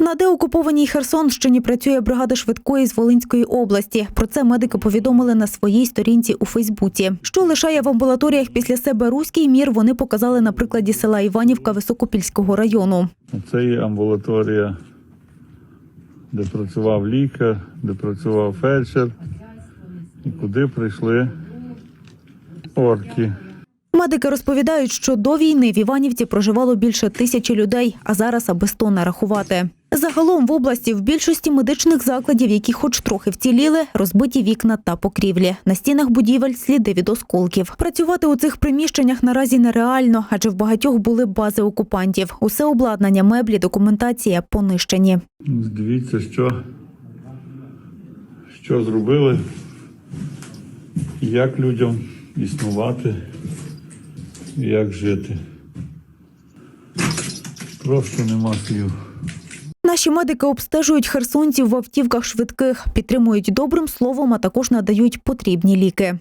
На деокупованій Херсонщині працює бригада швидкої з Волинської області. Про це медики повідомили на своїй сторінці у Фейсбуці. Що лишає в амбулаторіях після себе руський мір, вони показали на прикладі села Іванівка Високопільського району. Це є амбулаторія, де працював лікар, де працював фельдшер, і куди прийшли орки. Медики розповідають, що до війни в Іванівці проживало більше тисячі людей, а зараз аби сто нарахувати. Загалом в області в більшості медичних закладів, які хоч трохи вціліли, розбиті вікна та покрівлі. На стінах будівель сліди від осколків. Працювати у цих приміщеннях наразі нереально, адже в багатьох були бази окупантів. Усе обладнання, меблі, документація понищені. Дивіться, що, що зробили, як людям існувати, як жити. Просто нема слів. Наші медики обстежують херсонців в автівках швидких, підтримують добрим словом, а також надають потрібні ліки.